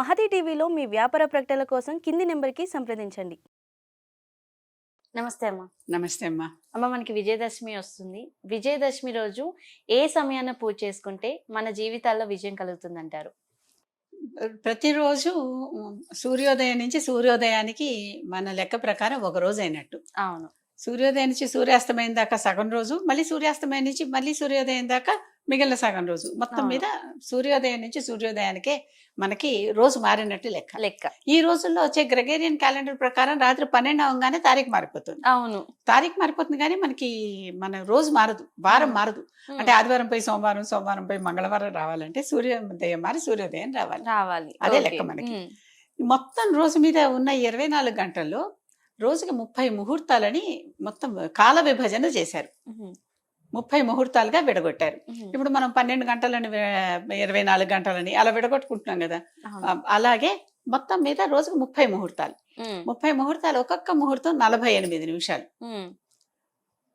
మహతి టీవీలో మీ వ్యాపార ప్రకటనల కోసం కింది నెంబర్కి సంప్రదించండి. నమస్తే అమ్మ. నమస్తే అమ్మా. అమ్మ మనకి విజయదశమి వస్తుంది. విజయదశమి రోజు ఏ సమయాన పూజ చేసుకుంటే మన జీవితాల్లో విజయం కలుగుతుందంటారు? ప్రతిరోజు ఉమ్, సూర్యోదయం నుంచి సూర్యోదయానికి మన లెక్క ప్రకారం ఒక రోజు అయినట్టు. అవును. సూర్యోదయం నుంచి సూర్యాస్తమయం దాకా సగం రోజు మళ్ళీ సూర్యాస్తమయం నుంచి మళ్ళీ సూర్యోదయం దాకా మిగిలిన సగం రోజు. మొత్తం. మీద సూర్యోదయం నుంచి సూర్యోదయానికే మనకి రోజు మారినట్టు లెక్క. లెక్క. ఈ రోజుల్లో వచ్చే గ్రెగేరియన్ క్యాలెండర్ ప్రకారం రాత్రి పన్నెండు అవగానే తారీఖు మారిపోతుంది. అవును. తారీఖు మారిపోతుంది కానీ మనకి మన రోజు మారదు వారం మారదు. అంటే ఆదివారం పై సోమవారం సోమవారం పై మంగళవారం రావాలంటే సూర్యోదయం మారి సూర్యోదయం రావాలి. రావాలి. అదే. లెక్క మనకి. మొత్తం రోజు మీద ఉన్న ఇరవై నాలుగు గంటల్లో రోజుకి ముప్పై ముహూర్తాలని మొత్తం కాల విభజన చేశారు. ముప్పై ముహూర్తాలుగా విడగొట్టారు. ఇప్పుడు మనం పన్నెండు గంటలని ఇరవై నాలుగు గంటలని అలా విడగొట్టుకుంటున్నాం కదా అలాగే మొత్తం మీద రోజుకు ముప్పై ముహూర్తాలు. ముప్పై ముహూర్తాలు ఒక్కొక్క ముహూర్తం నలభై ఎనిమిది నిమిషాలు.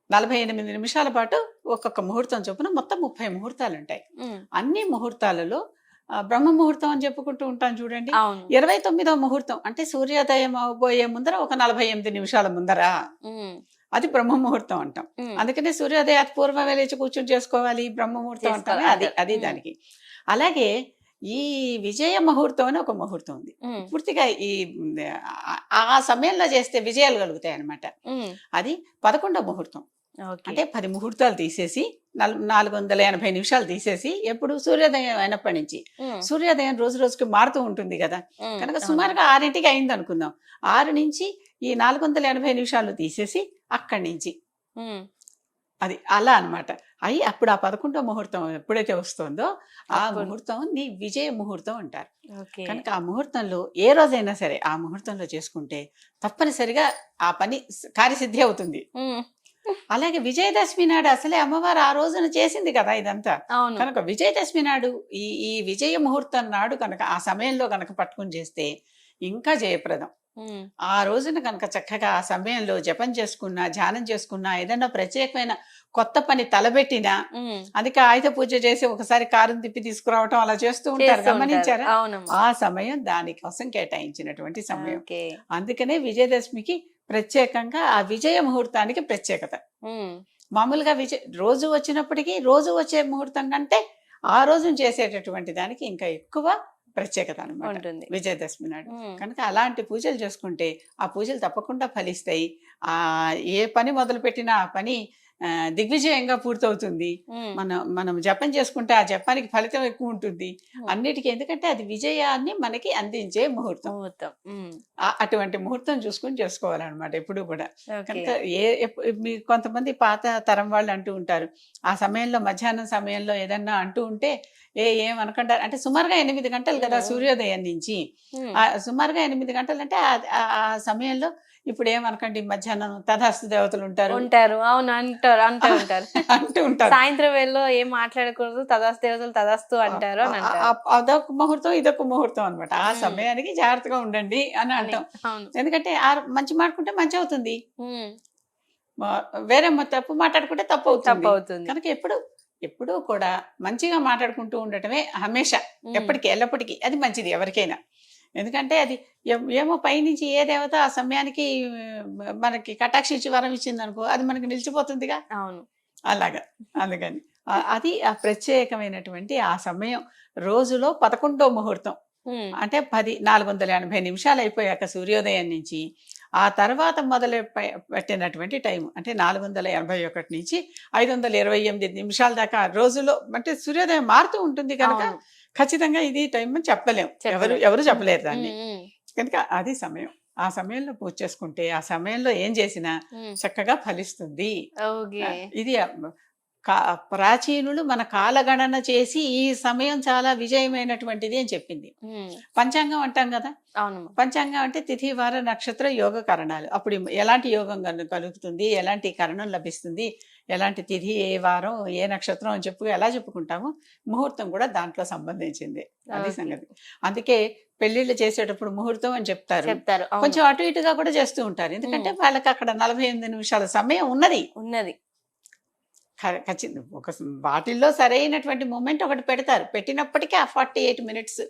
నలభై ఎనిమిది నిమిషాల పాటు ఒక్కొక్క ముహూర్తం చొప్పున మొత్తం ముప్పై ముహూర్తాలు ఉంటాయి. అన్ని ముహూర్తాలలో బ్రహ్మ ముహూర్తం అని చెప్పుకుంటూ ఉంటాం చూడండి ఇరవై తొమ్మిదో ముహూర్తం అంటే సూర్యోదయం అవబోయే ముందర ఒక నలభై ఎనిమిది నిమిషాల ముందర. అది బ్రహ్మ ముహూర్తం అంటాం. అందుకనే సూర్యోదయాత్ పూర్వమే లేచి కూర్చొని చేసుకోవాలి బ్రహ్మ ముహూర్తం అంటాం. అది అది. దానికి అలాగే ఈ విజయ ముహూర్తం అని ఒక ముహూర్తం ఉంది. పూర్తిగా ఈ ఆ- సమయంలో చేస్తే విజయాలు కలుగుతాయి అన్నమాట ఉమ్. అది పదకొండో ముహూర్తం. అంటే పది ముహూర్తాలు తీసేసి నల్- నాలుగు వందల ఎనభై నిమిషాలు తీసేసి ఎప్పుడు సూర్యోదయం అయినప్పటి నుంచి. సూర్యోదయం రోజు రోజుకి మారుతూ ఉంటుంది కదా. కనుక. సుమారుగా ఆరింటికి అయింది అనుకుందాం ఆరు నుంచి ఈ నాలుగు వందల ఎనభై నిమిషాలు తీసేసి అక్కడి నుంచి. అది అలా అన్నమాట అయి అప్పుడు ఆ పదకొండో ముహూర్తం ఎప్పుడైతే వస్తుందో ఆ. ముహూర్తం నీ విజయ ముహూర్తం అంటారు. కనుక ఆ ముహూర్తంలో ఏ రోజైనా సరే ఆ ముహూర్తంలో చేసుకుంటే తప్పనిసరిగా ఆ పని కార్యసిద్ధి అవుతుంది. అలాగే విజయదశమి నాడు అసలే అమ్మవారు ఆ రోజున చేసింది కదా ఇదంతా. కనుక విజయదశమి నాడు ఈ ఈ విజయ ముహూర్తం నాడు కనుక ఆ సమయంలో కనుక పట్టుకుని చేస్తే ఇంకా జయప్రదం. ఆ రోజున కనుక చక్కగా ఆ సమయంలో జపం చేసుకున్నా ధ్యానం చేసుకున్నా ఏదైనా ప్రత్యేకమైన కొత్త పని తలబెట్టినా. అందుకే ఆయుధ పూజ చేసి ఒకసారి కారుని తిప్పి తీసుకురావటం అలా చేస్తూ ఉంటారు. గమనించారా? ఆ సమయం దానికోసం కేటాయించినటువంటి సమయం. అందుకనే విజయదశమికి ప్రత్యేకంగా ఆ విజయ ముహూర్తానికి ప్రత్యేకత. మామూలుగా విజయ రోజు వచ్చినప్పటికీ రోజు వచ్చే ముహూర్తం కంటే ఆ రోజు చేసేటటువంటి దానికి ఇంకా ఎక్కువ ప్రత్యేకత అనమాట విజయదశమి నాడు. కనుక అలాంటి పూజలు చేసుకుంటే ఆ పూజలు తప్పకుండా ఫలిస్తాయి. ఆ ఏ పని మొదలు పెట్టినా ఆ పని దిగ్విజయంగా పూర్తవుతుంది. మనం మనం జపం చేసుకుంటే ఆ జపానికి ఫలితం ఎక్కువ ఉంటుంది. అన్నిటికీ ఎందుకంటే అది విజయాన్ని మనకి అందించే ముహూర్తం. ముహూర్తం. అటువంటి ముహూర్తం చూసుకుని చేసుకోవాలన్నమాట ఎప్పుడు కూడా. కనుక ఏ కొంతమంది పాత తరం వాళ్ళు అంటూ ఉంటారు. ఆ సమయంలో మధ్యాహ్నం సమయంలో ఏదన్నా అంటూ ఉంటే ఏ ఏం అనుకుంటారు అంటే సుమారుగా ఎనిమిది గంటలు కదా. సూర్యోదయం నుంచి. సుమారుగా ఎనిమిది గంటలు అంటే ఆ సమయంలో ఇప్పుడు ఏమనకండి మధ్యాహ్నం తథాస్తు దేవతలు ఉంటారు. ఉంటారు. అవును అంటారు అంటూ ఉంటారు అంటూ ఉంటారు. సాయంత్రం వేళలో ఏం మాట్లాడకూడదు తదాస్తు దేవతలు తదాస్తు అంటారు అదొక ముహూర్తం ఇదొక ముహూర్తం అనమాట ఆ. సమయానికి జాగ్రత్తగా ఉండండి అని. అంటాం. ఎందుకంటే ఆ మంచి మాట్లాడుకుంటే మంచి అవుతుంది. వేరే తప్పు మాట్లాడుకుంటే తప్పు తప్పు అవుతుంది. అవుతుంది కనుక ఎప్పుడు ఎప్పుడూ కూడా మంచిగా మాట్లాడుకుంటూ ఉండటమే హమేషా. ఎప్పటికీ ఎల్లప్పటికీ అది మంచిది ఎవరికైనా. ఎందుకంటే అది ఏమో పైనుంచి ఏ దేవత ఆ సమయానికి మనకి కటాక్షించి వరం ఇచ్చింది అనుకో అది మనకి నిలిచిపోతుందిగా? అవును. అలాగా. అందుకని. అది ఆ ప్రత్యేకమైనటువంటి ఆ సమయం. రోజులో పదకొండో ముహూర్తం. అంటే పది నాలుగు వందల ఎనభై నిమిషాలు అయిపోయాక సూర్యోదయం నుంచి ఆ తర్వాత మొదలు పెట్టినటువంటి టైం అంటే నాలుగు వందల ఎనభై ఒకటి నుంచి ఐదు వందల ఇరవై ఎనిమిది నిమిషాల దాకా రోజులో అంటే సూర్యోదయం మారుతూ ఉంటుంది కనుక. ఖచ్చితంగా ఇది టైం అని చెప్పలేం. చెప్పలేం. ఎవరు ఎవరు చెప్పలేరు దాన్ని. కనుక అది సమయం. ఆ సమయంలో పూజ చేసుకుంటే ఆ సమయంలో ఏం చేసినా. చక్కగా ఫలిస్తుంది. ఇది కా- ప్రాచీనులు మన కాలగణన చేసి ఈ సమయం చాలా విజయమైనటువంటిది అని చెప్పింది. పంచాంగం అంటాం కదా? పంచాంగం అంటే తిథి వార నక్షత్ర యోగ కరణాలు. అప్పుడు ఎలాంటి యోగం కలుగుతుంది? ఎలాంటి కరణం లభిస్తుంది? ఎలాంటి తిథి ఏ వారం ఏ నక్షత్రం అని చెప్పు ఎలా చెప్పుకుంటాము? ముహూర్తం కూడా దాంట్లో సంబంధించింది. అది. సంగతి. అందుకే పెళ్ళిళ్ళు చేసేటప్పుడు ముహూర్తం అని చెప్తారు. కొంచెం అటు ఇటుగా కూడా చేస్తూ ఉంటారు. ఎందుకంటే వాళ్ళకి అక్కడ నలభై ఎనిమిది నిమిషాల సమయం ఉన్నది. ఉన్నది. ఖచ్చితంగా ఒక వాటిల్లో సరైనటువంటి మూమెంట్ ఒకటి పెడతారు. పెట్టినప్పటికీ ఆ ఫార్టీ ఎయిట్ మినిట్స్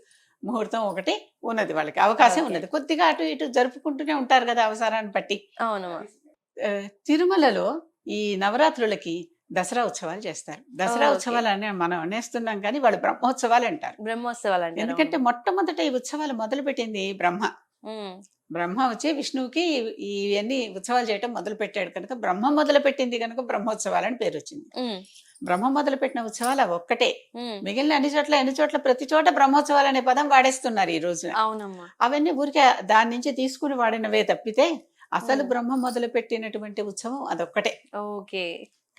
ముహూర్తం ఒకటి ఉన్నది వాళ్ళకి. అవకాశం. ఉన్నది. కొద్దిగా అటు ఇటు జరుపుకుంటూనే ఉంటారు కదా అవసరాన్ని బట్టి. అవునమ్మా ఆ, తిరుమలలో ఈ నవరాత్రులకి దసరా ఉత్సవాలు చేస్తారు. దసరా. ఉత్సవాలు అని మనం అనేస్తున్నాం కానీ వాళ్ళు బ్రహ్మోత్సవాలు అంటారు. బ్రహ్మోత్సవాలు ఎందుకంటే మొట్టమొదట ఈ ఉత్సవాలు మొదలు పెట్టింది బ్రహ్మ బ్రహ్మ వచ్చి విష్ణువుకి ఇవన్నీ ఉత్సవాలు చేయటం మొదలు పెట్టాడు కనుక బ్రహ్మ మొదలు పెట్టింది కనుక బ్రహ్మోత్సవాలు అని పేరు వచ్చింది. బ్రహ్మ మొదలు పెట్టిన ఉత్సవాలు అవి ఒక్కటే. మిగిలిన అన్ని చోట్ల అన్ని చోట్ల ప్రతి చోట బ్రహ్మోత్సవాలు అనే పదం వాడేస్తున్నారు ఈ అవునమ్మా. అవన్నీ ఊరికే దాని నుంచి తీసుకుని వాడినవే తప్పితే అసలు. బ్రహ్మ మొదలు పెట్టినటువంటి ఉత్సవం అదొక్కటే. ఓకే.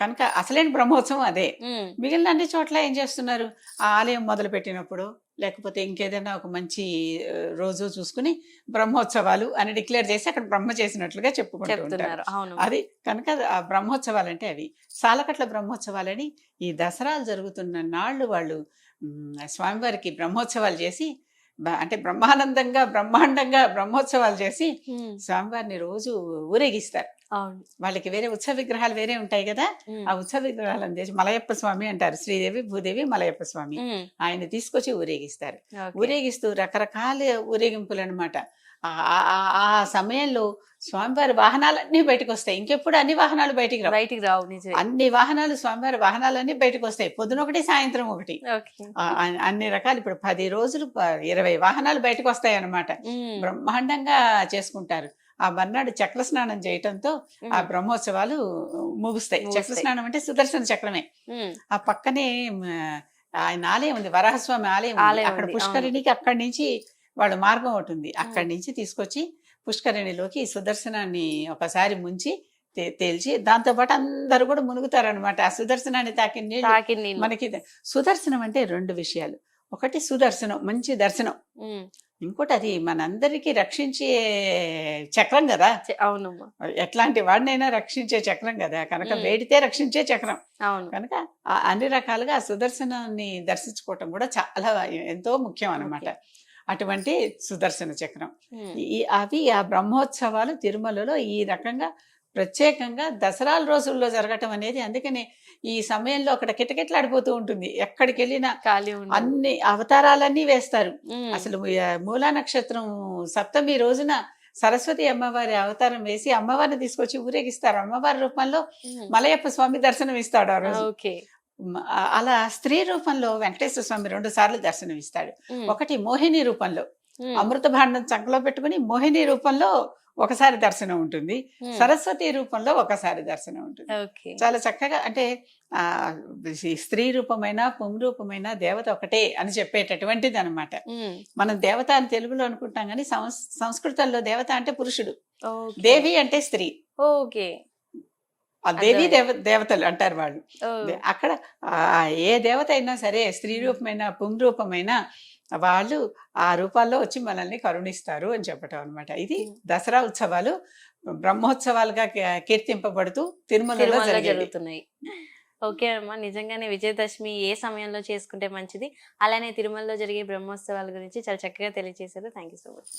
కనుక అసలైన బ్రహ్మోత్సవం అదే. మిగిలిన అన్ని చోట్ల ఏం చేస్తున్నారు? ఆ ఆలయం మొదలు పెట్టినప్పుడు లేకపోతే ఇంకేదైనా ఒక మంచి రోజు చూసుకుని బ్రహ్మోత్సవాలు అని డిక్లేర్ చేసి అక్కడ బ్రహ్మ చేసినట్లుగా చెప్పుకుంటూ ఉంటారు. చెప్తున్నారు. అవును. అది కనుక ఆ బ్రహ్మోత్సవాలు అంటే అవి సాలకట్ల బ్రహ్మోత్సవాలని ఈ దసరాలు జరుగుతున్న నాళ్ళు వాళ్ళు స్వామివారికి బ్రహ్మోత్సవాలు చేసి అంటే బ్రహ్మానందంగా బ్రహ్మాండంగా బ్రహ్మోత్సవాలు చేసి స్వామివారిని రోజు ఊరేగిస్తారు. వాళ్ళకి వేరే ఉత్సవ విగ్రహాలు వేరే ఉంటాయి కదా ఆ ఉత్సవ విగ్రహాలను చేసి మలయప్ప స్వామి అంటారు శ్రీదేవి భూదేవి మలయప్ప స్వామి. ఆయన తీసుకొచ్చి ఊరేగిస్తారు. ఊరేగిస్తూ రకరకాల ఊరేగింపులు అనమాట ఆ సమయంలో స్వామివారి వాహనాలన్నీ బయటకు వస్తాయి ఇంకెప్పుడు అన్ని వాహనాలు బయటికి రావు. బయటికి రావు అన్ని వాహనాలు స్వామివారి వాహనాలన్నీ బయటకు వస్తాయి పొద్దున ఒకటి సాయంత్రం ఒకటి. అన్ని రకాలు ఇప్పుడు పది రోజులు ఇరవై వాహనాలు బయటకు వస్తాయి అన్నమాట ఉమ్, బ్రహ్మాండంగా చేసుకుంటారు. ఆ మర్నాడు చక్ర స్నానం చేయటంతో ఆ బ్రహ్మోత్సవాలు ముగుస్తాయి. చక్ర. స్నానం అంటే సుదర్శన చక్రమే. ఆ పక్కనే ఆయన ఆలయం ఉంది వరాహస్వామి ఆలయం అక్కడ పుష్కరిణికి అక్కడి నుంచి వాళ్ళ మార్గం ఒకటి ఉంది. అక్కడి నుంచి తీసుకొచ్చి పుష్కరిణిలోకి సుదర్శనాన్ని ఒకసారి ముంచి తేల్చి దాంతో పాటు అందరూ కూడా మునుగుతారనమాట ఆ సుదర్శనాన్ని తాకిన నీళ్ళు మనకి సుదర్శనం అంటే రెండు విషయాలు. ఒకటి సుదర్శనం మంచి దర్శనం. ఇంకోటి అది మనందరికీ రక్షించే చక్రం కదా. అవునమ్మా. ఎట్లాంటి వాడినైనా రక్షించే చక్రం కదా. కనుక. వేడితే రక్షించే చక్రం. అవును. కనుక అన్ని రకాలుగా ఆ సుదర్శనాన్ని దర్శించుకోవటం కూడా చాలా ఎంతో ముఖ్యం అన్నమాట. అటువంటి సుదర్శన చక్రం. అవి ఆ బ్రహ్మోత్సవాలు తిరుమలలో ఈ రకంగా ప్రత్యేకంగా దసరాల రోజుల్లో జరగటం అనేది అందుకని ఈ సమయంలో అక్కడ కిటకిటలాడిపోతూ ఉంటుంది. ఎక్కడికి వెళ్ళినా ఖాళీ. అన్ని అవతారాలన్నీ వేస్తారు. అసలు మూలా నక్షత్రం సప్తమి రోజున సరస్వతి అమ్మవారి అవతారం వేసి అమ్మవారిని తీసుకొచ్చి ఊరేగిస్తారు. అమ్మవారి రూపంలో మలయప్ప స్వామి దర్శనం ఇస్తాడు ఆ రోజు. అలా స్త్రీ రూపంలో వెంకటేశ్వర స్వామి రెండు సార్లు దర్శనం ఇస్తాడు ఒకటి మోహిని రూపంలో. అమృత భాండం చంకలో పెట్టుకుని మోహిని రూపంలో ఒకసారి దర్శనం ఉంటుంది. సరస్వతి రూపంలో ఒకసారి దర్శనం ఉంటుంది. చాలా చక్కగా అంటే ఆ స్త్రీ రూపమైన పుంరూపమైన దేవత ఒకటే అని చెప్పేటటువంటిది అనమాట మనం దేవత అని తెలుగులో అనుకుంటాం కానీ సంస్ సంస్కృతంలో దేవత అంటే పురుషుడు. దేవి అంటే స్త్రీ. ఓకే. ఆ దేవి. దేవ దేవతలు అంటారు వాళ్ళు. అక్కడ ఏ దేవత అయినా సరే స్త్రీ రూపమైన పుంరూపమైన వాళ్ళు ఆ రూపాల్లో వచ్చి మనల్ని కరుణిస్తారు అని చెప్పటం అన్నమాట. ఇది. దసరా ఉత్సవాలు బ్రహ్మోత్సవాలుగా కీర్తింపబడుతూ తిరుమలలో జరుగుతున్నాయి. ఓకే అమ్మా నిజంగానే విజయదశమి ఏ సమయంలో చేసుకుంటే మంచిది? అలానే తిరుమలలో జరిగే బ్రహ్మోత్సవాల గురించి చాలా చక్కగా తెలియజేశారు థ్యాంక్ యూ సో మచ్